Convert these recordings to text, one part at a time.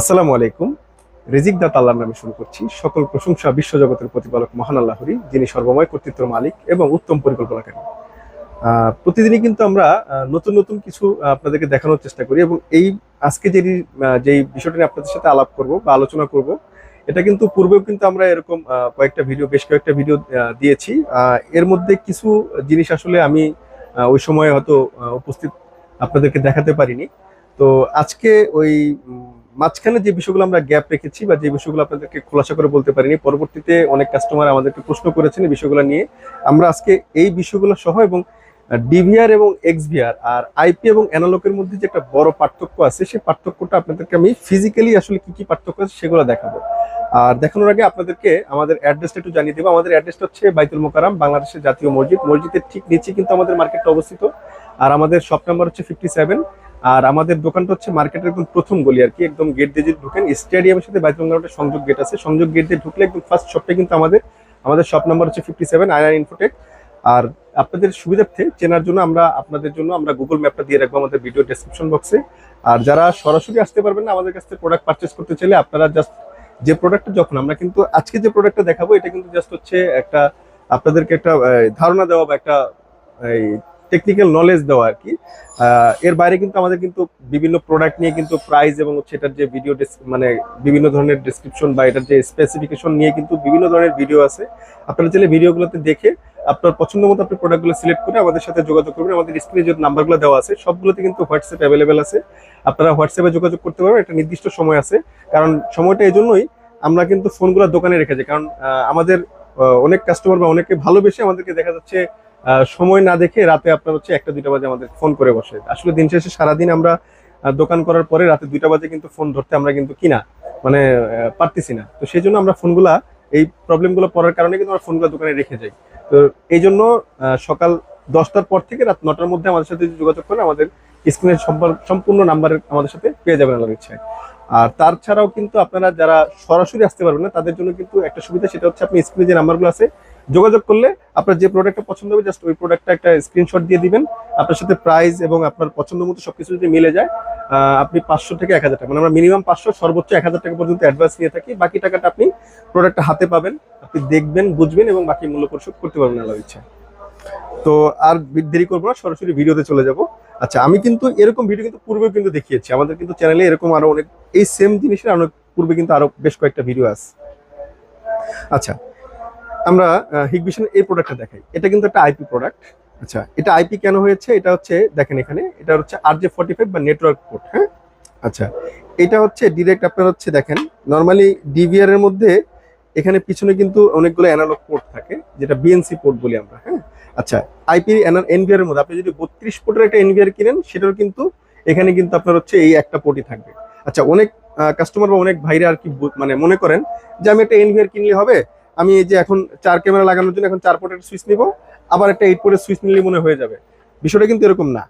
আসসালামু আলাইকুম। রিজিক দাত আল্লাহর নামে শুরু করছি। সকল প্রশংসা বিশ্বজগতের প্রতিপালক মহান আল্লাহরই যিনি সর্বময় কর্তৃত্ব মালিক এবং উত্তম পরিকল্পনাকারী। প্রতিদিনই কিন্তু আমরা নতুন নতুন কিছু আপনাদেরকে দেখানোর চেষ্টা করি এবং এই আজকে যে যেই বিষয়টা নিয়ে আপনাদের সাথে আলাপ করব বা আলোচনা করব, এটা কিন্তু পূর্বেও কিন্তু আমরা এরকম কয়েকটা ভিডিও, বেশ কয়েকটা ভিডিও দিয়েছি। এর মধ্যে কিছু জিনিস আসলে আমি ওই সময় হয়তো উপস্থিত আপনাদেরকে দেখাতে পারিনি। তো আজকে ওই মাঝখানে যে বিষয়গুলো আমরা গ্যাপ রেখেছি বা যে বিষয়গুলো আপনাদেরকে খোলাসা করে বলতে পারিনি, পরবর্তীতে অনেক কাস্টমার আমাদেরকে প্রশ্ন করেছেন এই বিষয়গুলো নিয়ে। আমরা আজকে এই বিষয়গুলো সহ এবং ডিভিআর এবং এক্সভিআর আর আইপি এবং অ্যানালকের মধ্যে যে একটা বড় পার্থক্য আছে, সেই পার্থক্যটা আপনাদেরকে আমি ফিজিক্যালি আসলে কি কি পার্থক্য আছে সেগুলো দেখাবো। আর দেখানোর আগে আপনাদেরকে আমাদের অ্যাড্রেসটা একটু জানিয়ে দেবো। আমাদের অ্যাড্রেসটা হচ্ছে বাইতুল মোকারাম বাংলাদেশের জাতীয় মসজিদ। মসজিদের ঠিক নিচে কিন্তু আমাদের মার্কেটটা অবস্থিত। আর আমাদের শপ নাম্বার হচ্ছে ফিফটি সেভেন আর আমাদের দোকানটা হচ্ছে মার্কেটের একদম প্রথম গলি আর কি, একদম গেট দিয়ে যদি ঢুকেন স্টেডিয়ামের সাথে বাইতুল মোকাররমের সংযোগ গেট আছে। সংযোগ গেট দিয়ে ঢুকলে একদম ফার্স্ট শপটা কিন্তু আমাদের আমাদের শপ নাম্বার হচ্ছে ফিফটি সেভেন আইআর ইনফোটেক আর আপনাদের সুবিধার্থে চেনার জন্য আমরা আপনাদের জন্য আমরা গুগল ম্যাপটা দিয়ে রাখব আমাদের ভিডিও ডেসক্রিপশন বক্সে আর যারা সরাসরি আসতে পারবেন না আমাদের কাছ থেকে প্রোডাক্ট পারচেস করতে চাইলে, আপনারা জাস্ট যে প্রোডাক্টটা যখন আমরা কিন্তু আজকে যে প্রোডাক্টটা দেখাবো, এটা কিন্তু জাস্ট হচ্ছে একটা আপনাদেরকে একটা ধারণা দেওয়া বা একটা টেকনিক্যাল নলেজ দেওয়া আর কি। এর বাইরে কিন্তু আমাদের কিন্তু বিভিন্ন প্রোডাক্ট নিয়ে কিন্তু প্রাইস এবং এটার যে ভিডিও মানে বিভিন্ন ধরনের ডেসক্রিপশন বা এটার যে স্পেসিফিকেশন নিয়ে কিন্তু বিভিন্ন ধরনের ভিডিও আছে। আপনারা চাইলে ভিডিওগুলোতে দেখে আপনার পছন্দ মতো আপনি প্রোডাক্টগুলো সিলেক্ট করে আমাদের সাথে যোগাযোগ করবেন। আমাদের স্ক্রিনে যে নাম্বারগুলো দেওয়া আছে সবগুলোতে কিন্তু হোয়াটসঅ্যাপ অ্যাভেলেবেল আছে। আপনারা হোয়াটসঅ্যাপে যোগাযোগ করতে পারবেন একটা নির্দিষ্ট সময় আছে। কারণ সময়টা এই জন্যই আমরা কিন্তু ফোনগুলো দোকানে রেখেছি কারণ আহ, আমাদের অনেক কাস্টমার বা অনেকে ভালোবেসে আমাদেরকে দেখা যাচ্ছে সময় না দেখে রাতে আপনার হচ্ছে একটা, দুইটা বাজে আমাদের ফোন করে বসে। আসলে দিন শেষে সারাদিন আমরা দোকান করার পরে রাতে দুইটা বাজে কিন্তু ফোন ধরতে আমরা কিন্তু কিনা মানে পারতেছি না। তো সেই জন্য আমরা ফোনগুলা এই প্রবলেমগুলো পড়ার কারণে কিন্তু আমরা ফোনগুলো দোকানে রেখে যাই। তো এই জন্য সকাল দশটার পর থেকে রাত নটার মধ্যে আমাদের সাথে যোগাযোগ করেন আমাদের স্ক্রিনের সম্পূর্ণ নাম্বারের আমাদের সাথে পেয়ে যাবেন আল্লাহর ইচ্ছায়। আর তার ছাড়াও কিন্তু আপনারা যারা সরাসরি আসতে পারবেন না, তাদের জন্য কিন্তু একটা সুবিধা, সেটা হচ্ছে আপনি স্ক্রিনে যে নাম্বারগুলো আছে, যোগাযোগ করলে আপনার যে প্রোডাক্টটা পছন্দ হবে জাস্ট ওই প্রোডাক্টটা একটা স্ক্রিনশট দিয়ে দিবেন। আপনার সাথে প্রাইস এবং আপনার পছন্দ মতো সবকিছু যদি মিলে যায় আপনি পাঁচশো থেকে এক হাজার টাকা মানে আমরা মিনিমাম পাঁচশো, সর্বোচ্চ এক হাজার টাকা পর্যন্ত অ্যাডভান্স নিয়ে থাকি। বাকি টাকাটা আপনি প্রোডাক্টটা হাতে পাবেন, আপনি দেখবেন, বুঝবেন এবং বাকি মূল্য পরিশোধ করতে পারবেন আল্লাহ ইচ্ছা। তো আর দেরি করব না, সরাসরি ভিডিওতে চলে যাব। আচ্ছা আমি কিন্তু এরকম ভিডিও কিন্তু পূর্বেও কিন্তু দেখিয়েছি। আমাদের কিন্তু চ্যানেলে এরকম আরও অনেক এই সেম জিনিসের অনেক পূর্বে কিন্তু আরও বেশ কয়েকটা ভিডিও আছে। আচ্ছা আমরা হিগবিশনের এই প্রোডাক্টটা দেখাই। এটা কিন্তু একটা আইপি প্রোডাক্ট আচ্ছা এটা আইপি কেন হয়েছে? এটা হচ্ছে, দেখেন এখানে, এটা হচ্ছে আর জে ফর্টি ফাইভ বা নেটওয়ার্ক পোর্ট হ্যাঁ? আচ্ছা এটা হচ্ছে ডিরেক্ট আপনার হচ্ছে, দেখেন নর্মালি ডিভিআর এর মধ্যে এখানে পিছনে কিন্তু অনেকগুলো অ্যানালগ পোর্ট থাকে, যেটা বিএনসি পোর্ট বলি আমরা হ্যাঁ? আচ্ছা আইপি এনভিআর এর মধ্যে, আপনি যদি বত্রিশ পোর্টের একটা এনভিআর কিনেন সেটাও কিন্তু এখানে কিন্তু আপনার হচ্ছে এই একটা পোর্টই থাকবে। আচ্ছা অনেক কাস্টমার বা অনেক ভাইরা আর কি মানে মনে করেন যে আমি একটা এনভিআর কিনলে হবে, আমি এই যে এখন চার ক্যামেরা লাগানোর জন্য এখন চার পোর্টের সুইচ নিব, আবার একটা এইট পোর্টের সুইচ নিলে মনে হয়ে যাবে। বিষয়টা কিন্তু এরকম না।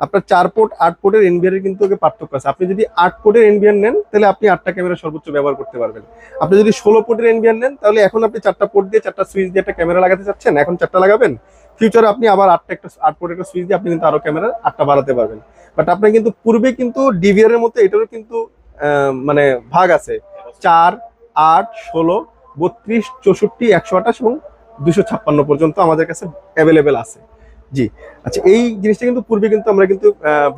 আপনার চার পোর্ট আট পোর্টের এনভিআর কিন্তু পার্থক্য আছে। আপনি যদি আট পোর্টের এনভিআর নেন, তাহলে আপনি আটটা ক্যামেরা সর্বোচ্চ ব্যবহার করতে পারবেন। আপনি যদি ষোলো পোর্টের এনভিআর নেন, তাহলে এখন আপনি চারটা পোর্ট দিয়ে, চারটা সুইচ দিয়ে একটা ক্যামেরা লাগাতে চাচ্ছেন, এখন চারটা লাগাবেন। ফিউচারে আপনি আবার আটটা একটা আট পোর্টের একটা সুইচ দিয়ে আপনি কিন্তু আরও ক্যামেরা আটটা বাড়াতে পারবেন। বাট আপনার কিন্তু পূর্বে কিন্তু ডিভিআর এর মতো এটারও কিন্তু মানে ভাগ আছে। চার, আট, ষোলো, বত্রিশ, চৌষট্টি, একশো আঠাশ এবং দুশো ছাপ্পান্ন পর্যন্ত আমাদের কাছে অ্যাভেলেবেল আছে। জি। আচ্ছা এই জিনিসটা কিন্তু পূর্বে কিন্তু আমরা কিন্তু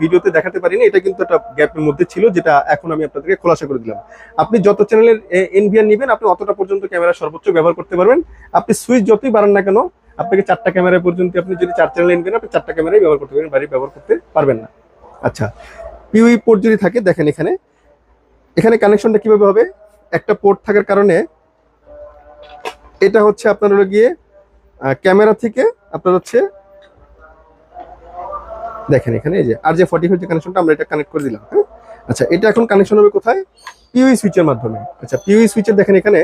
ভিডিওতে দেখাতে পারিনি। এটা কিন্তু একটা গ্যাপের মধ্যে ছিল, যেটা এখন আমি আপনাদেরকে খোলাসা করে দিলাম। আপনি যত চ্যানেলের এনভিআর নেবেন, আপনি অতটা পর্যন্ত ক্যামেরা সর্বোচ্চ ব্যবহার করতে পারবেন। আপনি সুইচ যতই বাড়ান না কেন, আপনাকে চারটা ক্যামেরা পর্যন্ত আপনি যদি চার চ্যানেল এনবেন আপনি চারটা ক্যামেরাই ব্যবহার করতে পারবেন বাড়ি ব্যবহার করতে পারবেন না। আচ্ছা পিউই পোর্ট যদি থাকে, দেখেন এখানে। এখানে কানেকশনটা কীভাবে হবে? একটা পোর্ট থাকার কারণে এটা হচ্ছে আপনার গিয়ে ক্যামেরা থেকে আপনার হচ্ছে দেখেন এখানে, এই যে আর যে ফর্টি ফাইভ কানেকশনটা আমরা এটা কানেক্ট করে দিলাম হ্যাঁ? আচ্ছা এটা এখন কানেকশন হবে কোথায়? পিউই সুইচের মাধ্যমে। আচ্ছা পিউই সুইচের দেখেন এখানে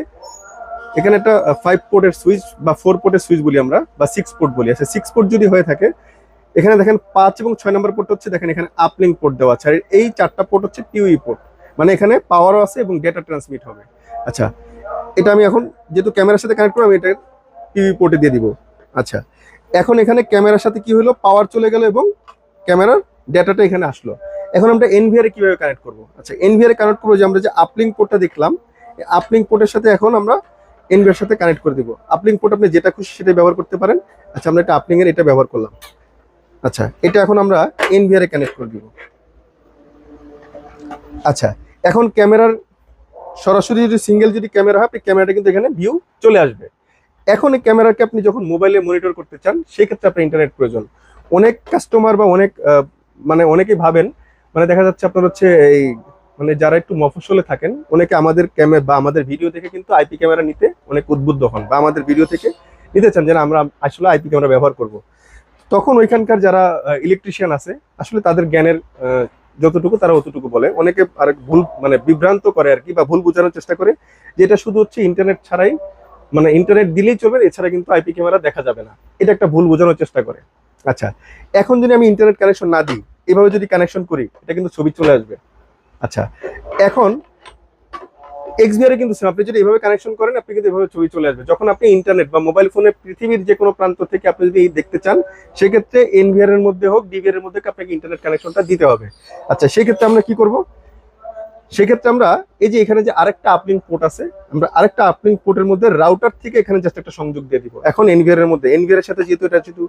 এখানে একটা ফাইভ পোর্টের সুইচ বা ফোর পোর্টের সুইচ বলি আমরা, বা সিক্স পোর্ট বলি। আচ্ছা সিক্স পোর্ট যদি হয়ে থাকে, এখানে দেখেন পাঁচ এবং ছয় নম্বর পোর্ট হচ্ছে, দেখেন এখানে আপলিঙ্ক পোর্ট দেওয়া আছে, আর এই চারটা পোর্ট হচ্ছে টিউই পোর্ট মানে এখানে পাওয়ারও আছে এবং ডেটা ট্রান্সমিট হবে। আচ্ছা এটা আমি এখন যেহেতু ক্যামেরার সাথে কানেক্ট করব, আমি এটা টিভি পোর্টে দিয়ে দিব। আচ্ছা এখন এখানে ক্যামেরার সাথে কি হলো? পাওয়ার চলে গেল এবং ক্যামেরার ডেটাটা এখানে আসলো। এখন আমরা এনভিআর কীভাবে কানেক্ট করব? আচ্ছা এনভিআর কানেক্ট করব যে আমরা যে আপলিং পোর্টটা দেখলাম আপলিং পোর্টের সাথে এখন আমরা এনভিআর সাথে কানেক্ট করে দিব। আপলিং পোর্ট আপনি যেটা খুশি সেটা ব্যবহার করতে পারেন। আচ্ছা আমরা এটা আপলিং এর এটা ব্যবহার করলাম। আচ্ছা এটা এখন আমরা এনভিআর কানেক্ট করে দিব। আচ্ছা এখন ক্যামেরার সরাসরি যদি সিঙ্গেল যদি ক্যামেরা হয়, আপনি ক্যামেরাটা কিন্তু এখানে ভিউ চলে আসবে। এখন এই ক্যামেরাকে আপনি যখন মোবাইলে মনিটর করতে চান, সেই ক্ষেত্রে আপনার ইন্টারনেট প্রয়োজন। অনেক কাস্টমার বা অনেক মানে অনেকেই ভাবেন মানে দেখা যাচ্ছে আপনার হচ্ছে এই মানে যারা একটু মফসলে থাকেন, অনেকে আমাদের ক্যামেরা বা আমাদের ভিডিও দেখে কিন্তু আইপি ক্যামেরা নিতে অনেক উদ্বুদ্ধ হন বা আমাদের ভিডিও থেকে নিতে চান যেন আমরা আসলে আইপি ক্যামেরা ব্যবহার করব। তখন ওইখানকার যারা ইলেকট্রিশিয়ান আছে, আসলে তাদের জ্ঞানের যতটুকু তারা অতটুকু বলে। অনেকে আর ভুল মানে বিভ্রান্ত করে আর কি বা ভুল বোঝানোর চেষ্টা করে, যে এটা শুধু হচ্ছে ইন্টারনেট ছাড়াই মানে ইন্টারনেট দিলেই চলবে, এছাড়া কিন্তু আইপি ক্যামেরা দেখা যাবে না। এটা একটা ভুল বোঝানোর চেষ্টা করে। আচ্ছা এখন যদি আমি ইন্টারনেট কানেকশন না দিই, এভাবে যদি কানেকশন করি, এটা কিন্তু ছবি চলে আসবে। আচ্ছা এখন এক্সবিআর কিন্তু আপনি যদি এভাবে কানেকশন করেন, আপনি কিন্তু এভাবে ছবি চলে আসবে। যখন আপনি ইন্টারনেট বা মোবাইল ফোনে পৃথিবীর যে কোনো প্রান্ত থেকে আপনি যদি দেখতে চান, সেক্ষেত্রে এনভিআর এর মধ্যে হোক ডিভিআর এর মধ্যে আপনাকে ইন্টারনেট কানেকশনটা দিতে হবে। আচ্ছা সেক্ষেত্রে আমরা কি করব? সেক্ষেত্রে আমরা এই যে এখানে যে আরেকটা আপলিং পোর্ট আছে, আমরা আরেকটা আপলিং পোর্টের মধ্যে রাউটার থেকে এখানে জাস্ট একটা সংযোগ দিয়ে দিব। এখন এনভিআর এর মধ্যে এনভিআর এর সাথে যেহেতু এটা যেহেতু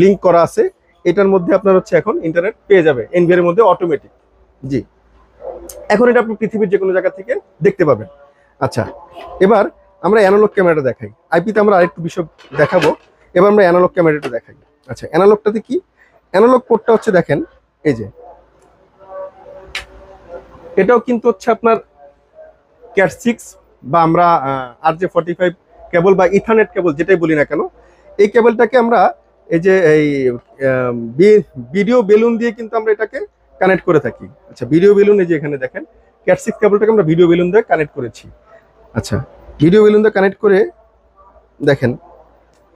লিঙ্ক করা আছে, এটার মধ্যে আপনার হচ্ছে এখন ইন্টারনেট পেয়ে যাবে এনভিআর এর মধ্যে অটোমেটিক জি। এখন এটা আপনি পৃথিবীর যে কোনো জায়গা থেকে দেখতে পাবেন। আচ্ছা এবার আমরা অ্যানালগ ক্যামেরাটা দেখাই। আইপিতে আমরা আরেকটু বিষয় দেখাবো। এবার আমরা অ্যানালগ ক্যামেরাটা দেখাই। আচ্ছা অ্যানালগটাতে কি? অ্যানালগ পোর্টটা হচ্ছে দেখেন, এই যে এটাও কিন্তু হচ্ছে আপনার ক্যাট সিক্স বা আমরা R J forty five cable বা ইথারনেট কেবল যেটাই বলি না কেন, এই কেবলটাকে আমরা এই যে এই ভিডিও বেলুন দিয়ে কিন্তু আমরা এটাকে কানেক্ট করে থাকি। আচ্ছা ভিডিও বেলুন এই যে এখানে দেখেন ক্যাট সিক্স কেবলটাকে আমরা ভিডিও বেলুন দিয়ে কানেক্ট করেছি। আচ্ছা ভিডিও বেলুন দিয়ে কানেক্ট করে দেখেন,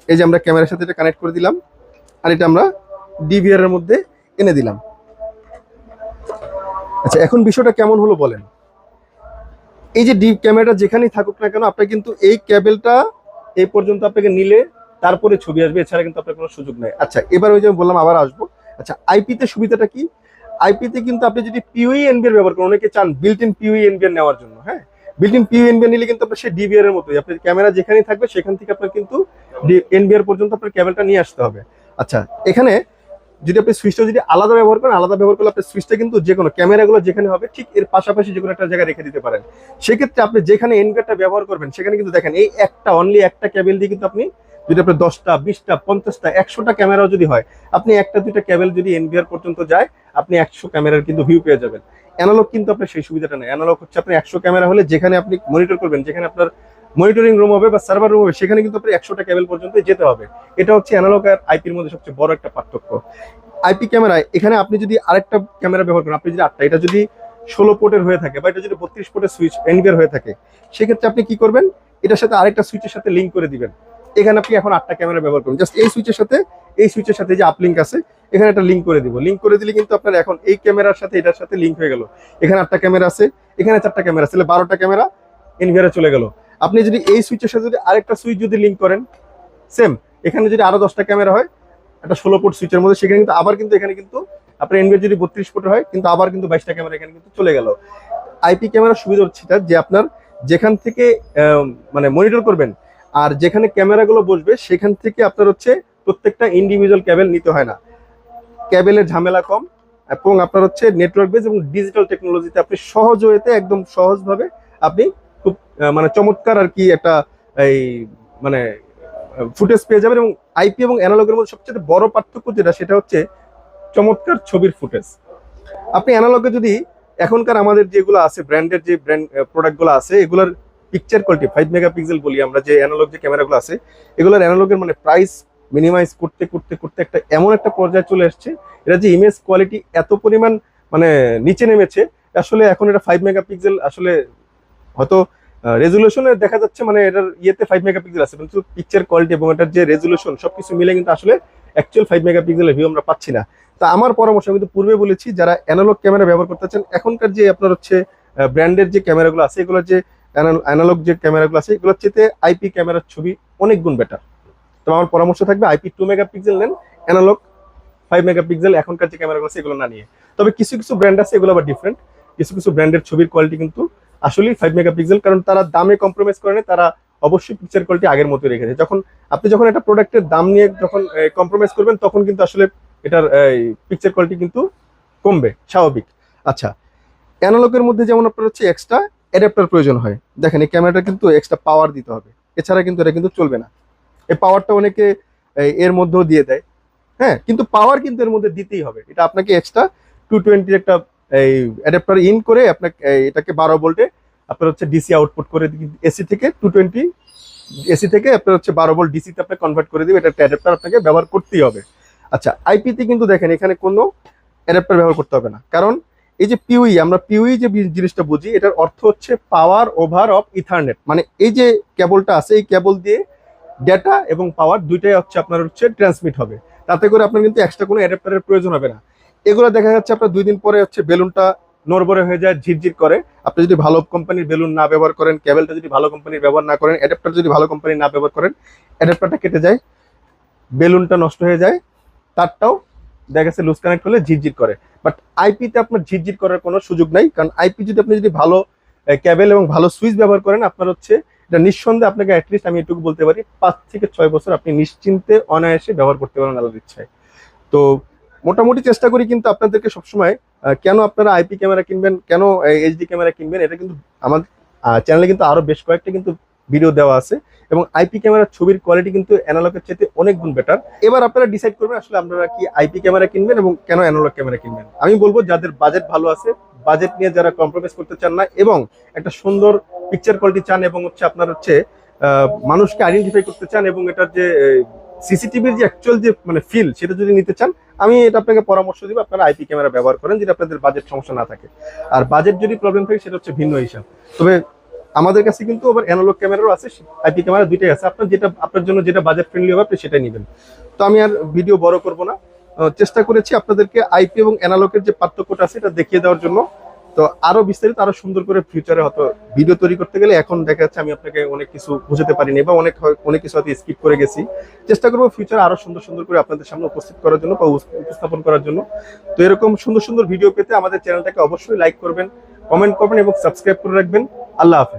এই যে আমরা ক্যামেরার সাথে এটা কানেক্ট করে দিলাম, আর এটা আমরা ডিভিআর মধ্যে এনে দিলাম। আচ্ছা এখন বিষয়টা কেমন হলো বলেন? এই যে ডিপ ক্যামেরাটা যেখানেই থাকুক না কেন আপনার কিন্তু এই কেবলটা এই পর্যন্ত আপনাকে নিলে তারপরে ছবি আসবে, এছাড়া কিন্তু আপনার কোনো সুযোগ নাই। আচ্ছা এবার ওই যে বললাম, আবার আসব। আচ্ছা আইপিতে সুবিধাটা কি? আইপিতে কিন্তু আপনি যদি পিউই এনবিআর ব্যবহার করেন, অনেকে চান বিল্ট ইন পিউই এনবিআর নেওয়ার জন্য হ্যাঁ? বিল্ট ইন পিউই এনবিআর নিলে কিন্তু আপনার সেই ডিবিআর এর মতোই, আপনার ক্যামেরা যেখানেই থাকবে, সেখান থেকে আপনার কিন্তু এনবিআর পর্যন্ত আপনার কেবলটা নিয়ে আসতে হবে। আচ্ছা এখানে যদি আপনি সুইচটা যদি আলাদা ব্যবহার করেন, আলাদা ব্যবহার করলে আপনার সুইচটা কিন্তু যে কোনো ক্যামেরাগুলো যেখানে হবে, ঠিক এর পাশাপাশি যে কোনো একটা জায়গায় রেখে দিতে পারেন। সেক্ষেত্রে আপনি যেখানে এনবিআরটা ব্যবহার করবেন, সেখানে কিন্তু দেখেন এই একটা অনলি একটা ক্যাবেল দিয়ে কিন্তু আপনি যদি আপনার দশটা, বিশটা, পঞ্চাশটা, একশোটা ক্যামেরাও যদি হয়, আপনি একটা, দুইটা ক্যাবেল যদি এনবিআর পর্যন্ত যায়, আপনি একশো ক্যামেরার কিন্তু ভিউ পেয়ে যাবেন। অ্যানালগ কিন্তু আপনার সেই সুবিধাটা নেই। অ্যানালগ হচ্ছে আপনি একশো ক্যামেরা হলে যেখানে আপনি মনিটর করবেন, যেখানে আপনার মনিটরিং রুম হবে বা সার্ভার রুম হবে, সেখানে কিন্তু আপনি একশোটা কেবল পর্যন্ত যেতে হবে। এটা হচ্ছে অ্যানালগ আর আইপির মধ্যে সবচেয়ে বড় একটা পার্থক্য। আইপি ক্যামেরায় এখানে আপনি যদি আরেকটা ক্যামেরা ব্যবহার করেন, আপনি যদি আটটা, এটা যদি ষোলো পোর্টের হয়ে থাকে বা এটা যদি বত্রিশ পোর্টের সুইচ এনবিআর হয়ে থাকে, সেক্ষেত্রে আপনি কি করবেন? এটার সাথে আরেকটা সুইচের সাথে লিঙ্ক করে দিবেন। এখানে আপনি এখন আটটা ক্যামেরা ব্যবহার করুন। জাস্ট এই সুইচের সাথে, এই সুইচের সাথে যে আপলিঙ্ক আছে, এখানে একটা লিঙ্ক করে দিব। লিঙ্ক করে দিলে কিন্তু আপনার এখন এই ক্যামেরার সাথে, এটার সাথে লিঙ্ক হয়ে গেল। এখানে আটটা ক্যামেরা আছে, এখানে চারটা ক্যামেরা আছে বারোটা ক্যামেরা এনভিআরে চলে গেল। আপনি যদি এই সুইচের সাথে যদি আরেকটা সুইচ যদি লিঙ্ক করেন সেম এখানে যদি আরও দশটা ক্যামেরা হয়, একটা ষোলো ফুট সুইচের মধ্যে, সেখানে কিন্তু আবার কিন্তু এখানে কিন্তু আপনার এনভিআর যদি বত্রিশ ফুট হয়, কিন্তু আবার কিন্তু বাইশটা ক্যামেরা এখানে কিন্তু চলে গেল। আইপি ক্যামেরার সুবিধা হচ্ছে এটা, যে আপনার যেখান থেকে মানে মনিটর করবেন, আর যেখানে ক্যামেরাগুলো বসবে, সেখান থেকে আপনার হচ্ছে প্রত্যেকটা ইন্ডিভিজুয়াল ক্যাবেল নিতে হয় না। ক্যাবেলের ঝামেলা কম, এবং আপনার হচ্ছে নেটওয়ার্ক বেস এবং ডিজিটাল টেকনোলজিতে আপনি সহজ ওয়েতে একদম সহজভাবে আপনি মানে চমৎকার আর কি একটা এই মানে ফুটেজ পেয়ে যাবেন এবং আইপি এবং অ্যানালগের মধ্যে সবচেয়ে বড় পার্থক্য যেটা, সেটা হচ্ছে চমৎকার ছবির ফুটেজ। আপনি অ্যানালগে যদি এখনকার আমাদের যেগুলো আছে ব্র্যান্ডের যে ব্র্যান্ড প্রোডাক্টগুলো আছে, এগুলোর পিকচার কোয়ালিটি ফাইভ মেগাপিক্সেল বলি আমরা, যে অ্যানালগ যে ক্যামেরাগুলো আছে, এগুলোর অ্যানালগের মানে প্রাইস মিনিমাইজ করতে করতে করতে একটা এমন একটা পর্যায়ে চলে আসছে এটা যে ইমেজ কোয়ালিটি এত পরিমাণ মানে নিচে নেমেছে, আসলে এখন এটা ফাইভ মেগাপিক্সেল আসলে হয়তো রেজুলেশনে দেখা যাচ্ছে মানে এটার ইয়েতে ফাইভ মেগাপিক্সেল আছে, কিন্তু পিকচার কোয়ালিটি এবং এটার যে রেজুলেশন সবকিছু মিলে কিন্তু আসলে অ্যাকচুয়াল ফাইভ মেগাপিক্সেলের ভিউ আমরা পাচ্ছি না। তা আমার পরামর্শ কিন্তু পূর্বে বলেছি, যারা অ্যানালগ ক্যামেরা ব্যবহার করতে চান, এখনকার যে আপনার হচ্ছে ব্র্যান্ডের যে ক্যামেরাগুলো আছে, এগুলোর যে অ্যানালগ যে ক্যামেরাগুলো আছে, এগুলোর চেয়ে আইপি ক্যামেরার ছবি অনেক গুণ বেটার তো আমার পরামর্শ থাকবে আইপি টু মেগাপিক্সেল নেন অ্যানালগ ফাইভ মেগাপিক্সেল এখনকার যে ক্যামেরাগুলো আছে, এগুলো না নিয়ে। তবে কিছু কিছু ব্র্যান্ড আছে, এগুলো আবার ডিফারেন্ট কিছু কিছু ব্র্যান্ডের ছবির কোয়ালিটি কিন্তু আসলেই ফাইভ মেগাপিক্সেল কারণ তারা দামে কম্প্রোমাইজ করে না তারা অবশ্যই পিকচার কোয়ালিটি আগের মতো রেখেছে। যখন আপনি যখন একটা প্রোডাক্টের দাম নিয়ে যখন কম্প্রোমাইজ করবেন, তখন কিন্তু আসলে এটার পিকচার কোয়ালিটি কিন্তু কমবে, স্বাভাবিক। আচ্ছা অ্যানালগের মধ্যে যেমন আপনার হচ্ছে এক্সট্রা অ্যাডাপ্টার প্রয়োজন হয়। দেখেন, এই ক্যামেরাটা কিন্তু এক্সট্রা পাওয়ার দিতে হবে। এছাড়া কিন্তু এটা কিন্তু চলবে না। এই পাওয়ারটা অনেকে এর মধ্যেও দিয়ে দেয়। হ্যাঁ কিন্তু পাওয়ার কিন্তু এর মধ্যে দিতেই হবে। এটা আপনাকে এক্সট্রা টু টোয়েন্টির একটা এই অ্যাডাপ্টার ইন করে আপনাকে এটাকে বারো ভোল্টে আপনার হচ্ছে ডিসি আউটপুট করে এসি থেকে টু টোয়েন্টি এসি থেকে আপনার হচ্ছে বারো ভোল্ট ডিসিতে আপনাকে কনভার্ট করে দিবে। এটা অ্যাডাপ্টার আপনাকে ব্যবহার করতেই হবে। আচ্ছা আইপিতে কিন্তু দেখেন, এখানে কোনো অ্যাডাপ্টার ব্যবহার করতে হবে না। কারণ এই যে পিউই আমরা পিউই যে জিনিসটা বুঝি, এটার অর্থ হচ্ছে পাওয়ার ওভার অফ ইথারনেট মানে এই যে কেবলটা আছে, এই কেবল দিয়ে ডেটা এবং পাওয়ার দুইটাই হচ্ছে আপনার হচ্ছে ট্রান্সমিট হবে। তাতে করে আপনার কিন্তু এক্সট্রা কোনো অ্যাডাপ্টারের প্রয়োজন হবে না। এগুলো দেখা যাচ্ছে আপনার দুই দিন পরে হচ্ছে বেলুনটা নড়বড়ে হয়ে যায়, ঝিরঝির করে। আপনি যদি ভালো কোম্পানির বেলুন না ব্যবহার করেন কেবলটা যদি ভালো কোম্পানির ব্যবহার না করেন অ্যাডাপ্টার যদি ভালো কোম্পানির না ব্যবহার করেন অ্যাডাপ্টারটা কেটে যায়, বেলুনটা নষ্ট হয়ে যায়, তারটাও দেখা গেছে লুজ কানেক্ট হলে ঝিরঝির করে। বাট আইপিতে আপনার ঝিরঝির করার কোনো সুযোগ নাই, কারণ আইপি যদি আপনি যদি ভালো কেবল এবং ভালো সুইচ ব্যবহার করেন, আপনার হচ্ছে এটা নিঃসন্দেহে আপনাকে অ্যাটলিস্ট আমি এটুকু বলতে পারি, পাঁচ থেকে ছয় বছর আপনি নিশ্চিন্তে অনায়াসে ব্যবহার করতে পারেন আলাদা ইচ্ছায়। তো মোটামুটি চেষ্টা করি কিন্তু আপনাদেরকে সবসময় কেন আপনারা আইপি ক্যামেরা কিনবেন, কেন এইচডি ক্যামেরা কিনবেন, এটা কিন্তু আমার চ্যানেলে কিন্তু আরও বেশ কয়েকটা কিন্তু ভিডিও দেওয়া আছে। এবং আইপি ক্যামেরার ছবির কোয়ালিটি কিন্তু অ্যানালগের চাইতে অনেক গুণ বেটার এবার আপনারা ডিসাইড করবেন, আসলে আপনারা কি আইপি ক্যামেরা কিনবেন এবং কেন অ্যানালগ ক্যামেরা কিনবেন। আমি বলব, যাদের বাজেট ভালো আছে বাজেট নিয়ে যারা কম্প্রোমাইজ করতে চান না, এবং একটা সুন্দর পিকচার কোয়ালিটি চান এবং হচ্ছে আপনার হচ্ছে মানুষকে আইডেন্টিফাই করতে চান এবং এটার যে সিসিটিভির যে অ্যাকচুয়াল যে মানে ফিল সেটা যদি নিতে চান, আমি এটা আপনাকে পরামর্শ দিব, আপনারা আইপি ক্যামেরা ব্যবহার করেন যদি আপনাদের বাজেট সমস্যা না থাকে। আর বাজেট যদি প্রবলেম থাকে, সেটা হচ্ছে ভিন্ন হিসাব। তবে আমাদের কাছে কিন্তু আবার অ্যানালগ ক্যামেরাও আছে আইপি ক্যামেরা দুইটাই আছে। আপনার যেটা, আপনার জন্য যেটা বাজেট ফ্রেন্ডলি হবে, আপনি সেটাই নেবেন। তো আমি আর ভিডিও বড় করব না। চেষ্টা করেছি আপনাদেরকে আইপি এবং অ্যানালগের যে পার্থক্যটা আছে, এটা দেখিয়ে দেওয়ার জন্য। তো আরও বিস্তারিত, আরও সুন্দর করে ফিউচারে হয়তো ভিডিও তৈরি করতে গেলে এখন দেখা যাচ্ছে আমি আপনাকে অনেক কিছু বুঝাতে পারিনি বা অনেক অনেক কিছু হয়তো স্কিপ করে গেছি। চেষ্টা করব ফিউচারে আরও সুন্দর সুন্দর করে আপনাদের সামনে উপস্থিত করার জন্য বা উপস্থাপন করার জন্য। তো এরকম সুন্দর সুন্দর ভিডিও পেতে আমাদের চ্যানেলটাকে অবশ্যই লাইক করবেন কমেন্ট করবেন এবং সাবস্ক্রাইব করে রাখবেন। আল্লাহ হাফেজ।